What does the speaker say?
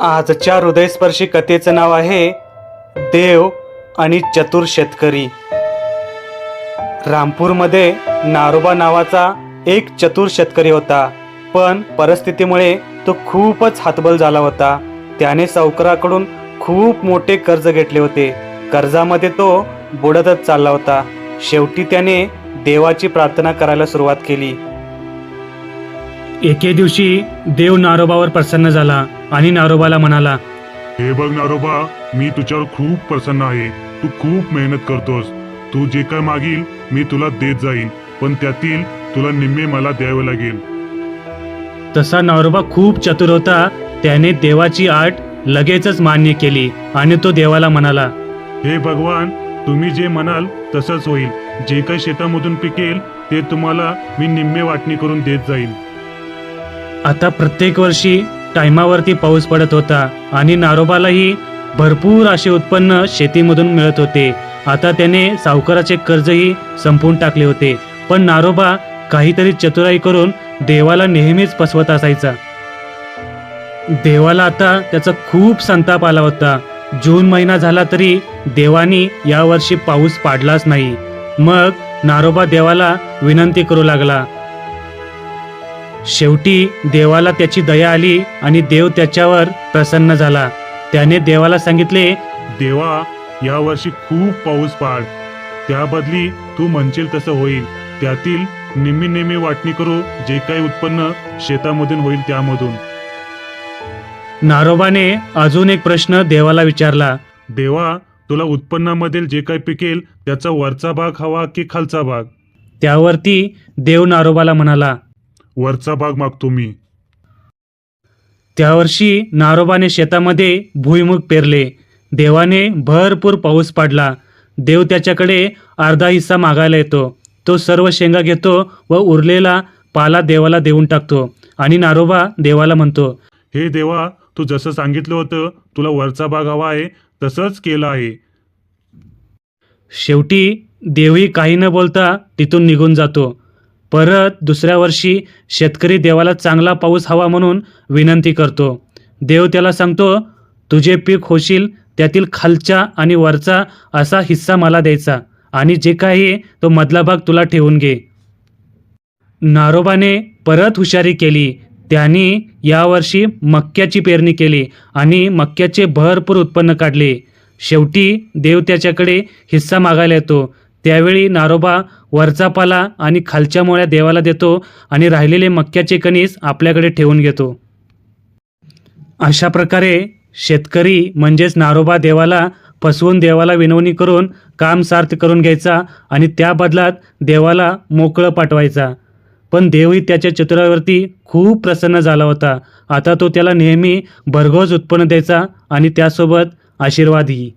आजच्या हृदयस्पर्शी कथेचं नाव आहे देव आणि चतुर शेतकरी. रामपूरमध्ये नारोबा नावाचा एक चतुर शेतकरी होता पण परिस्थितीमुळे तो खूपच हातबल झाला होता. त्याने सावकाराकडून खूप मोठे कर्ज घेतले होते. कर्जामध्ये तो बुडतच चालला होता. शेवटी त्याने देवाची प्रार्थना करायला सुरुवात केली. एके दिवशी देव नारोबावर प्रसन्न झाला. आणि नारोबाला म्हणाला हे बघ नारोबा मी तुझ्यावर खूप प्रसन्न आहे. तू खूप मेहनत करतोस. तू जे काय मागील मी तुला देत जाईन. पण त्यातील तुला निम्मे मला द्यावे लागेल. तसा नारोबा खूप चतुर होता. त्याने देवाची आट लगेचच मान्य केली आणि तो देवाला म्हणाला हे भगवान तुम्ही जे म्हणाल तसंच होईल. जे काही शेतामधून पिकेल ते तुम्हाला मी निम्मे वाटणी करून देत जाईन. आता प्रत्येक वर्षी टायमावरती पाऊस पडत होता आणि नारोबालाही भरपूर असे उत्पन्न शेतीमधून मिळत होते. आता त्याने सावकाराचे कर्जही संपवून टाकले होते. पण नारोबा काहीतरी चतुराई करून देवाला नेहमीच फसवत असायचा. देवाला आता त्याचा खूप संताप आला होता. जून महिना झाला तरी देवानी यावर्षी पाऊस पाडलाच नाही. मग नारोबा देवाला विनंती करू लागला शेवटी देवाला त्याची दया आली आणि देव त्याच्यावर प्रसन्न झाला. त्याने देवाला सांगितले देवा या वर्षी खूप पाऊस पाड. त्या बदली तू म्हणशील तसं होईल. त्यातील निम्मी निम्मी वाटणी करू जे काही उत्पन्न शेतामधून होईल त्यामधून. नारोबाने अजून एक प्रश्न देवाला विचारला. देवा तुला उत्पन्नामधील जे काही पिकेल त्याचा वरचा भाग हवा की खालचा भाग? त्यावरती देव नारोबाला म्हणाला वरचा भाग मागतो मी. त्या वर्षी नारोबाने शेतामध्ये भुईमुग पेरले. देवाने भरपूर पाऊस पाडला. देव त्याच्याकडे अर्धा हिस्सा मागायला येतो. तो सर्व शेंगा घेतो व उरलेला पाला देवाला देऊन टाकतो आणि नारोबा देवाला म्हणतो हे देवा तू जसं सांगितलं होतं तुला वरचा भाग हवा आहे तसंच केलं आहे. शेवटी देवही काही न बोलता तिथून निघून जातो. परत दुसऱ्या वर्षी शेतकरी देवाला चांगला पाऊस हवा म्हणून विनंती करतो. देव त्याला सांगतो तुझे पीक होशील त्यातील खालच्या आणि वरचा असा हिस्सा मला द्यायचा आणि जे काही तो मधला भाग तुला ठेवून घे. नारोबाने परत हुशारी केली. त्यांनी यावर्षी मक्याची पेरणी केली आणि मक्याचे भरपूर उत्पन्न काढले. शेवटी देव त्याच्याकडे हिस्सा मागायला येतो. त्यावेळी नारोबा वरचा पाला आणि खालच्या मोळ्या देवाला देतो आणि राहिलेले मक्याचे कणीस आपल्याकडे ठेवून घेतो. अशा प्रकारे शेतकरी म्हणजेच नारोबा देवाला फसवून देवाला विनवणी करून काम सार्थ करून घ्यायचा आणि त्या बदलात देवाला मोकळं पाठवायचा. पण देवही त्याच्या चित्रावरती खूप प्रसन्न झाला होता. आता तो त्याला नेहमी भरघोस उत्पन्न द्यायचा आणि त्यासोबत आशीर्वादही.